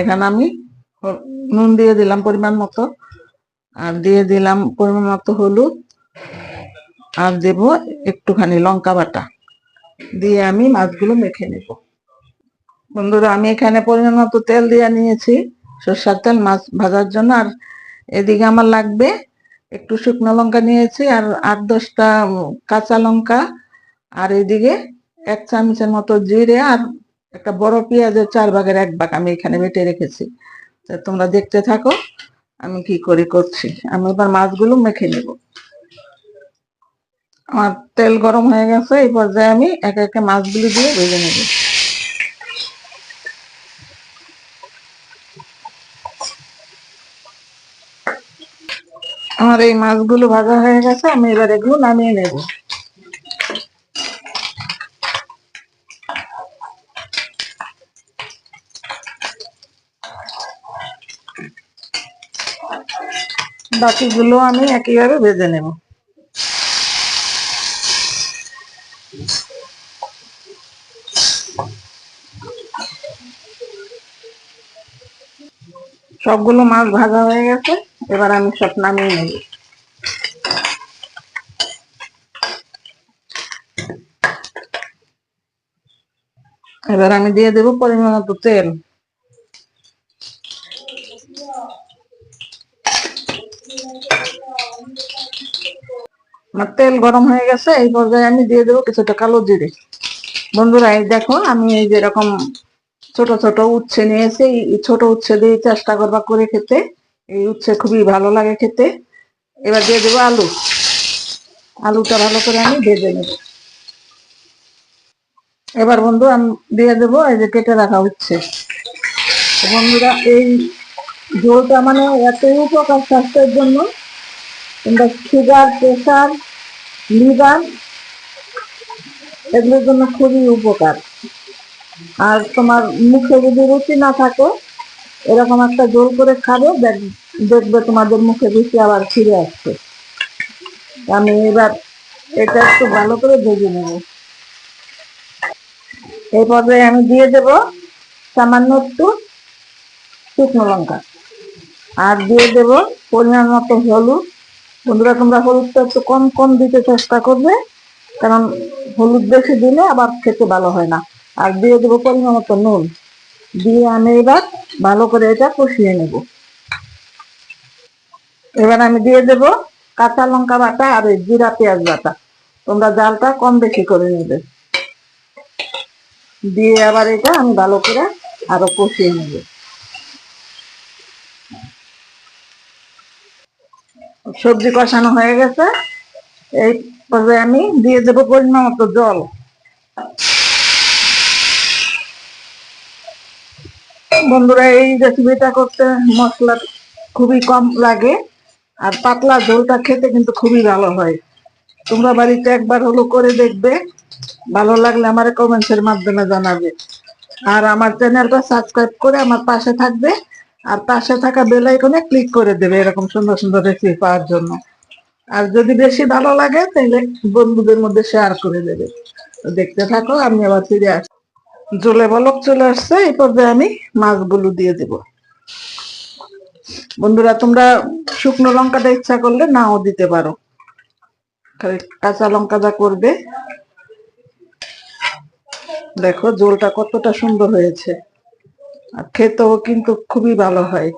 এখানে আমি নুন দিয়ে দিলাম পরিমাণ মতো। আর দিয়ে দিলাম পরিমাণ মতো হলুদ। আর দেব একটুখানি লঙ্কা বাটা। দিয়ে আমি মাছগুলো মেখে নেব। বন্ধুরা, আমি এখানে পরিমাণ মতো তেল দিয়ে নিয়েছি, সর্ষার তেল মাছ ভাজার জন্য। আর এদিকে আমার লাগবে একটু শুকনো লঙ্কা নিয়েছি, আর আট দশটা কাঁচা লঙ্কা। আর এদিকে এক চামচের মতো জিরে আর একটা বড় পেঁয়াজের চার ভাগের এক ভাগ আমি এখানে বেটে রেখেছি। তা তোমরা দেখতে থাকো, আমি কি করে করছি। আমি এবার মাছগুলো মেখে নেব। আমার তেল গরম হয়ে গেছে, এই পর্যায়ে আমি একে একে মাছগুলো দিয়ে ভেজে নেব। আমার এই মাছগুলো ভাজা হয়ে গেছে, আমি এবার এগুলো নামিয়ে নেব। বাকিগুলো আমি একইভাবে ভেজে নেব। সবগুলো মাছ ভাজা হয়ে গেছে, এবার আমি সব নামিয়ে নেব। এবার আমি দিয়ে দেবো পরিমাণ তেল। আমার তেল গরম হয়ে গেছে, এই পর্যায়ে আমি দিয়ে দেবো কিছুটা কালো জিরে। বন্ধুরা, এই দেখো, আমি এই যেরকম ছোট ছোট উচ্ছে নিয়েছি ছোট উচ্ছে দিয়ে চেষ্টা করবা করে খেতে। এই উচ্ছে খুবই ভালো লাগে খেতে। এবার দিয়ে দেবো আলু। আলুটা ভালো করে আমি ভেজে নেব। এবার বন্ধু, আমি দিয়ে দেবো এই যে কেটে রাখা উচ্ছে। বন্ধুরা, এই ঝোলটা মানে এতই উপকার স্বাস্থ্যের জন্য। কিংবা সুগার প্রেশার লিভার এগুলোর জন্য খুবই উপকার। আর তোমার মুখে যদি রুচি না থাকে, এরকম একটা জোর করে খাবে, দেখ- দেখবে তোমাদের মুখে রুচি আবার ফিরে আসছে। আমি এবার এটা একটু ভালো করে ভেজে নেব। এই পর্যায়ে আমি দিয়ে দেব সামান্য একটু শুকনো লঙ্কা। আর দিয়ে দেব পরিমাণ মতো হলুদ। বন্ধুরা, তোমরা হলুদটা একটু কম কম দিতে চেষ্টা করবে, কারণ হলুদ বেশি দিলে আবার খেতে ভালো হয় না। আর দিয়ে দেবো পরিমাণ মতো নুন। দিয়ে আমি এবার ভালো করে এটা কষিয়ে নেব। এবার আমি দিয়ে দেব কাঁচা লঙ্কা বাটা আর জিরা পেঁয়াজ বাটা। তোমরা জালটা কম বেশি করে নেবে। দিয়ে আবার এটা আমি ভালো করে আরও কষিয়ে নেব। সবজি কষানো হয়ে গেছে। এই পর্যায়ে আমি দিয়ে দেবো পরিমাণ মতো জল। বন্ধুরা, এই রেসিপিটা করতে মশলা খুবই কম লাগে, আর পাতলা ঝোলটা খেতে কিন্তু খুবই ভালো হয়। তোমরা বাড়িতে একবার হলো করে দেখবে। ভালো লাগলে আমার কমেন্টসের মাধ্যমে জানাবে। আর আমার চ্যানেলটা সাবস্ক্রাইব করে আমার পাশে থাকবে। আর পাশে থাকা বেল আইকনে ক্লিক করে দেবে এরকম সুন্দর সুন্দর রেসিপি পাওয়ার জন্য। আর যদি বেশি ভালো লাগে তাহলে বন্ধুদের মধ্যে শেয়ার করে দেবে। দেখতে থাকো, আমি আবার ফিরে আসি জলে বলক চলে আসছে, এই পর্যায়ে আমি মাছগুলো দিয়ে দেব। বন্ধুরা, তোমরা শুকনো লঙ্কাটা ইচ্ছা করলে নাও দিতে পারো। কাঁচা লঙ্কাটা করবে। দেখো জলটা কতটা সুন্দর হয়েছে। আর খেতেও কিন্তু খুবই ভালো হয়।